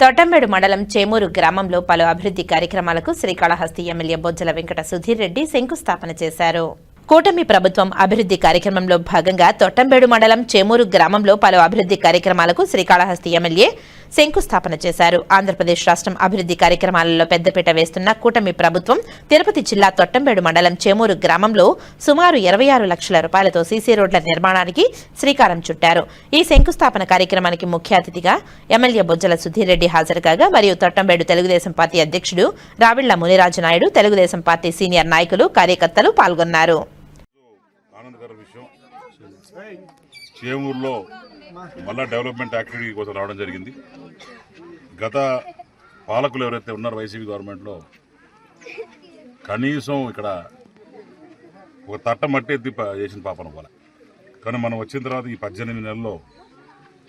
తోటంబేడు మండలం చేమూరు గ్రామంలో పలు అభివృద్ధి కార్యక్రమాలకు శ్రీకాళహస్తి ఎమ్మెల్యే బొజ్జల వెంకట సుధీర్ రెడ్డి శంకుస్థాపన చేశారు. కూటమి ప్రభుత్వం అభివృద్ధి కార్యక్రమంలో భాగంగా తొట్టంబేడు మండలం చేమూరు గ్రామంలో పలు అభివృద్ధి కార్యక్రమాలకు శ్రీకాళహస్తి ఎమ్మెల్యే శంకుస్థాపన చేశారు. ఆంధ్రప్రదేశ్ రాష్ట్రం అభివృద్ధి కార్యక్రమాలలో పెద్దపీట వేస్తున్న కూటమి ప్రభుత్వం తిరుపతి జిల్లా తొట్టంబేడు మండలం చేమూరు గ్రామంలో సుమారు ఇరవై ఆరు లక్షల రూపాయలతో సీసీ రోడ్ల నిర్మాణానికి శ్రీకారం చుట్టారు. ఈ శంకుస్థాపన కార్యక్రమానికి ముఖ్య అతిథిగా ఎమ్మెల్యే బొజ్జల సుధీర్ రెడ్డి హాజరు కాగా మరియు తొట్టంబేడు తెలుగుదేశం పార్టీ అధ్యక్షుడు రావిళ్ళ మునిరాజు నాయుడు తెలుగుదేశం పార్టీ సీనియర్ నాయకులు కార్యకర్తలు పాల్గొన్నారు. ఆనందకర విషయం. చేమూరులో మళ్ళా డెవలప్మెంట్ యాక్టివిటీ కోసం రావడం జరిగింది. గత పాలకులు ఎవరైతే ఉన్నారో వైసీపీ గవర్నమెంట్లో కనీసం ఇక్కడ ఒక తట్ట మట్టి ఎత్తి చేసిన పాపన పోలే కానీ మనం వచ్చిన తర్వాత ఈ పద్దెనిమిది నెలల్లో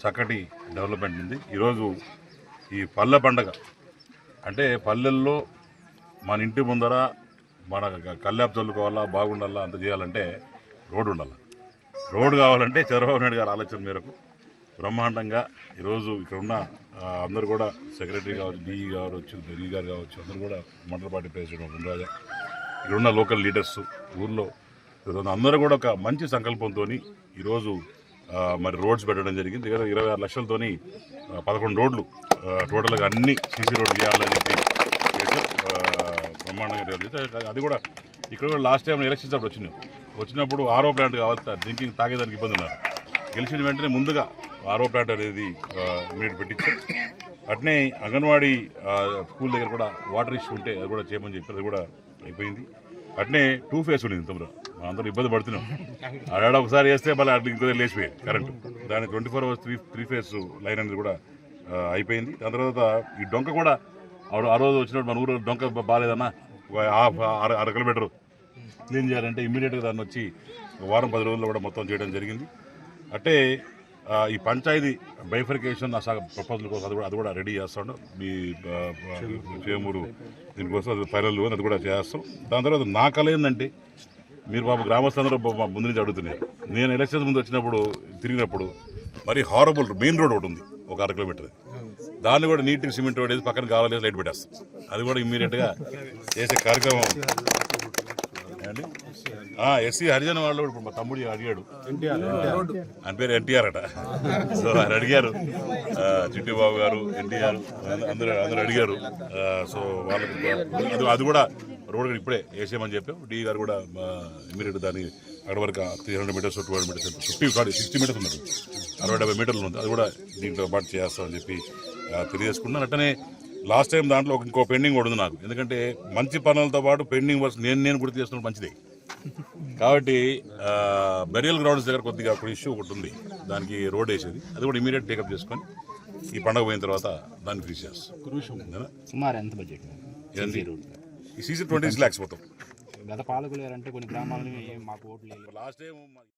చక్కటి డెవలప్మెంట్ ఉంది. ఈరోజు ఈ పల్లె పండగ అంటే పల్లెల్లో మన ఇంటి ముందర మన కల్లాపు చల్లుకోవాలా బాగుండాలా అంత చేయాలంటే రోడ్డు ఉండాలి రోడ్డు కావాలంటే చంద్రబాబు నాయుడు గారి ఆలోచన మేరకు బ్రహ్మాండంగా ఈరోజు ఇక్కడ ఉన్న అందరు అందరూ కూడా సెక్రటరీ కావచ్చు డిఈ కావచ్చు డిఈ గారు కావచ్చు అందరూ కూడా మండల పార్టీ ప్రెసిడెంట్ ఉండరాజా ఇక్కడ ఉన్న లోకల్ లీడర్స్ ఊర్లో అందరూ కూడా ఒక మంచి సంకల్పంతో ఈరోజు మరి రోడ్స్ పెట్టడం జరిగింది. దగ్గర ఇరవై ఆరు లక్షలతోని పదకొండు రోడ్లు టోటల్గా అన్ని సీసీ రోడ్లు చేయాలని చెప్పి బ్రహ్మాండంగా అది కూడా ఇక్కడ కూడా లాస్ట్ టైం ఎలక్షన్స్ అప్పుడు వచ్చినాయి వచ్చినప్పుడు ఆరో ప్లాంట్ కావాలి సార్. డ్రింకింగ్ తాగేదానికి ఇబ్బంది ఉన్నారు. గెలిచిన వెంటనే ముందుగా ఆరో ప్లాంట్ అనేది మీరు పెట్టించారు. అట్నే అంగన్వాడీ స్కూల్ దగ్గర కూడా వాటర్ ఇష్యూ ఉంటే అది కూడా చేయమని చెప్పి అది కూడా అయిపోయింది. అట్నే టూ ఫేస్ ఉండింది ఇంతలో అందరూ ఇబ్బంది పడుతున్నాం. ఆడ ఒకసారి వేస్తే మళ్ళీ అట్లా ఇంకో లేచిపోయాయి కరెంటు. దాని twenty four hours three three phase line అనేది కూడా అయిపోయింది. దాని తర్వాత ఈ డొంక కూడా ఆ- ఆ రోజు వచ్చినప్పుడు మన ఊరు డొంక బాగాలేదన్నా. ఒక హాఫ్ అర అర కిలోమీటర్ క్లీన్ చేయాలంటే ఇమ్మీడియట్గా దాన్ని వచ్చి వారం పది రోజుల్లో కూడా మొత్తం చేయడం జరిగింది. అంటే ఈ పంచాయతీ బైఫర్కేషన్ ఆ ప్రపోజల్ కోసం అది కూడా అది కూడా రెడీ చేస్తాడు. మీ చేమూరు దీనికోసం అది ఫైనల్ అది కూడా చేస్తాం. దాని తర్వాత నా కళ ఏంటంటే మీరు బాబు గ్రామస్తులందరూ మా ముందు నుంచి అడుగుతున్నారు. నేను ఎలక్షన్స్ ముందు వచ్చినప్పుడు తిరిగినప్పుడు మరి హారబుల్ మెయిన్ రోడ్ ఒకటి ఉంది ఒక అర కిలోమీటర్. దాన్ని కూడా నీట్గా సిమెంట్ రోడ్ వేసి పక్కన కావాలి లైట్ పెట్టేస్తాం. అది కూడా ఇమ్మీడియట్గా చేసే కార్యక్రమం. అండి? ఎస్సీ హరిజన వాళ్ళు ఇప్పుడు మా తమ్ముడు అడిగాడు. ఆయన పేరు ఎన్టీఆర్ అట. సో ఆయన అడిగారు. చిట్టిబాబు గారు ఎన్టీఆర్ అందరూ అందరూ అడిగారు. సో వాళ్ళకి అది అది కూడా రోడ్ ఇప్పుడే వేసేయమని చెప్పాం. డి గారు కూడా ఇమీడియట్ దాన్ని అక్కడ వరకు three hundred metres two hundred metres fifty కాదు సిక్స్టీ మీటర్స్ ఉన్నారు అరవై డెబ్బై మీటర్లు ఉంది. అది కూడా దీంట్లో పాటు చేస్తామని చెప్పి తెలియజేసుకున్నాను. అట్టనే లాస్ట్ టైం దాంట్లో ఒక ఇంకో పెండింగ్ కూడా ఉంది నాకు. ఎందుకంటే మంచి పనులతో పాటు పెండింగ్ వర్క్స్ నేను నేను గుర్తు చేస్తున్నప్పుడు మంచిదే. కాబట్టి బెరియల్ గ్రౌండ్స్ దగ్గర కొద్దిగా ఒక ఇష్యూ ఒకటి ఉంది. దానికి రోడ్ వేసేది. అది కూడా ఇమీడియట్ టేకప్ చేసుకొని ఈ పండగ పోయిన తర్వాత దాన్ని ఫినిష్ చేస్తాం. సుమారు ఎంత బడ్జెట్? ఈ సీసీ ట్వంటీ ల్యాక్స్ మొత్తం. గత పాలకులు ఎవరంటే కొన్ని గ్రామాలని మాకు ఓట్లు. Last time